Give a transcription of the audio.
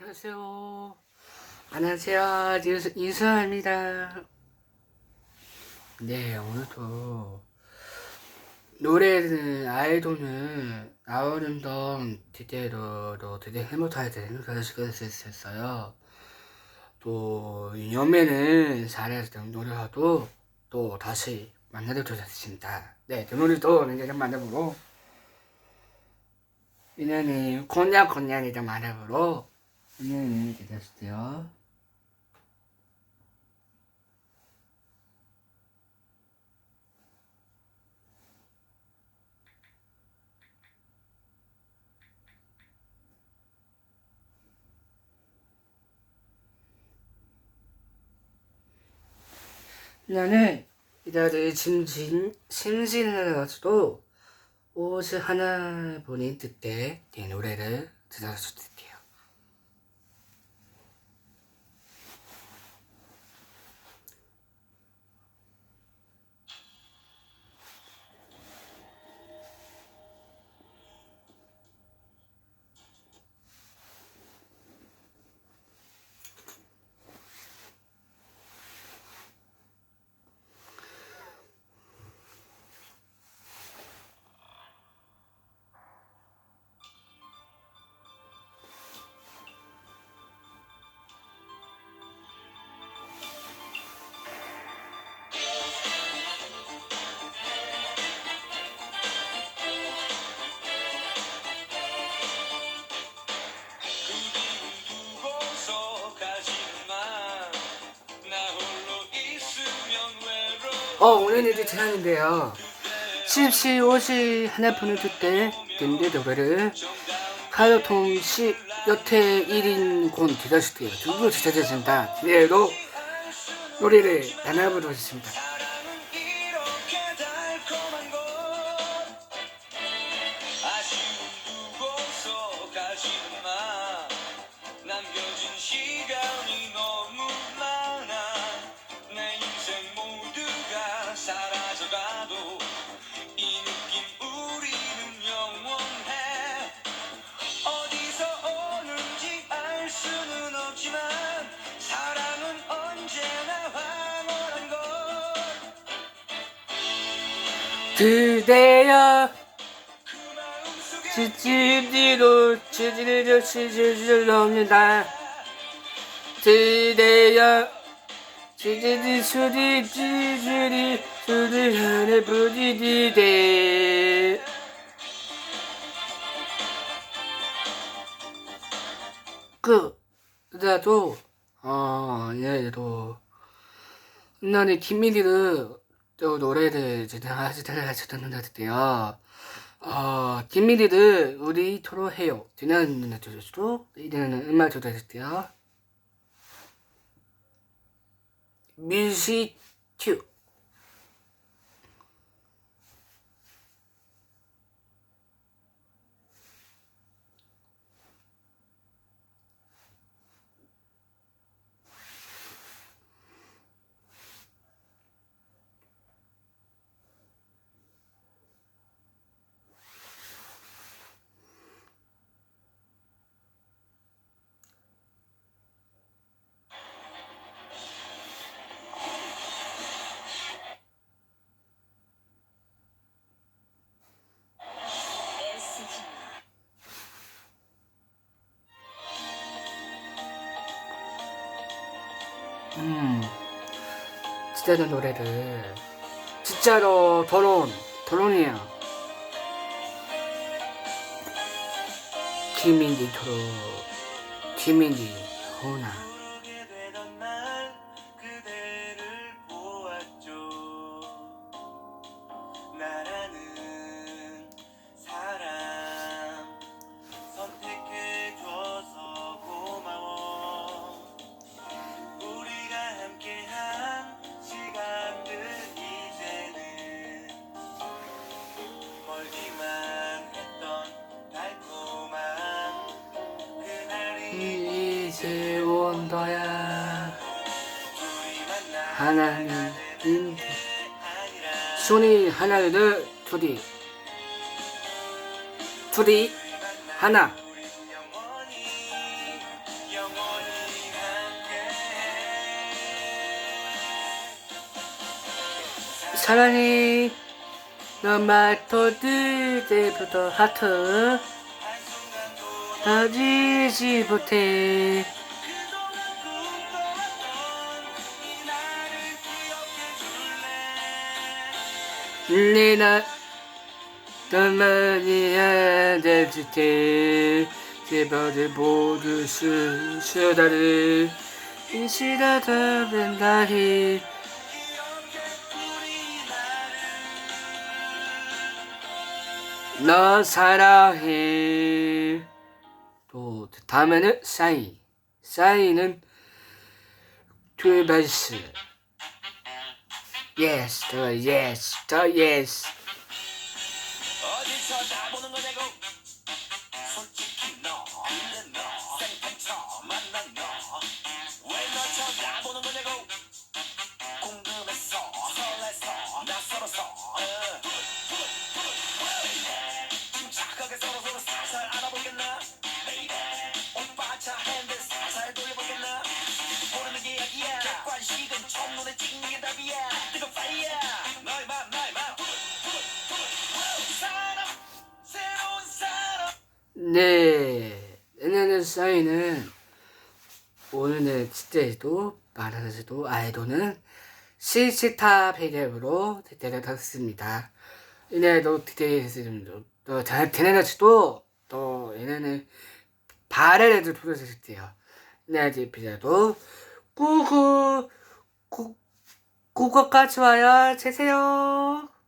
안녕하세요. 안녕하세요. 이수, 이수아입니다. 네, 오늘도 노래는 아이돌은 나오는 던 디테일로 되게 그럴 수 있었어요. 또 연매는 잘했던 노래와도 또 다시 만나게 되었습니다. 네, 그 노래도 이제 만나보고 이년이 곤약 곤약이다 만나보 러 이년이 기다렸어요. 나는 이달의 심신, 심신을 가지고 옷을 하나 보니 그때 내 노래를 때요. 어, 오늘 이제 제안인데요. 십시 옷이 하나 보는 그때 근데 노래를 하여통 시 여태 1인 곤 때요. 두고 지쳐졌습니다. 뒤에도 노래를 하나 부르겠습니다. 그대여 지침 뒤로 지지를 지지를 넘는다. 그대여 지지지 수리 지지리 수리 하늘 부디디대 그 나도 어 얘도 나는 김민희를 또 노래를 하시 들려가지고 듣는다는데요. 어 김민희를 우리 토로 해요. 지난 눈에 들을수록 이제는 음악 조달했대요. 뮤직 큐. 음, 진짜로 노래를. 진짜로 더러운 더러운이야. 김민기 토로 김민기 호나 이제 온다야. 하나는 인 아니라 손이 하나 둘 둘이 둘이 하나. 사랑해 너말터 그때부터 하트 다지지 못해. 내나 너만이 안될 듯해 제발을 모두 수 수다를 기억해 우리 나를 너 사랑해 또 다음에는 싸이. 싸이는 두 발스. Yes 더 yes 더 yes 네 내년에 싸이는 오늘의 주제도 말하자도 아이도는 시시타 배경으로 데려갔습니다. 이내에도 디테일스도 또 테네너츠도 또 얘네는 바레를 부르셨대요. 이내지 피자도 구구 구 구독과 좋아요 주세요.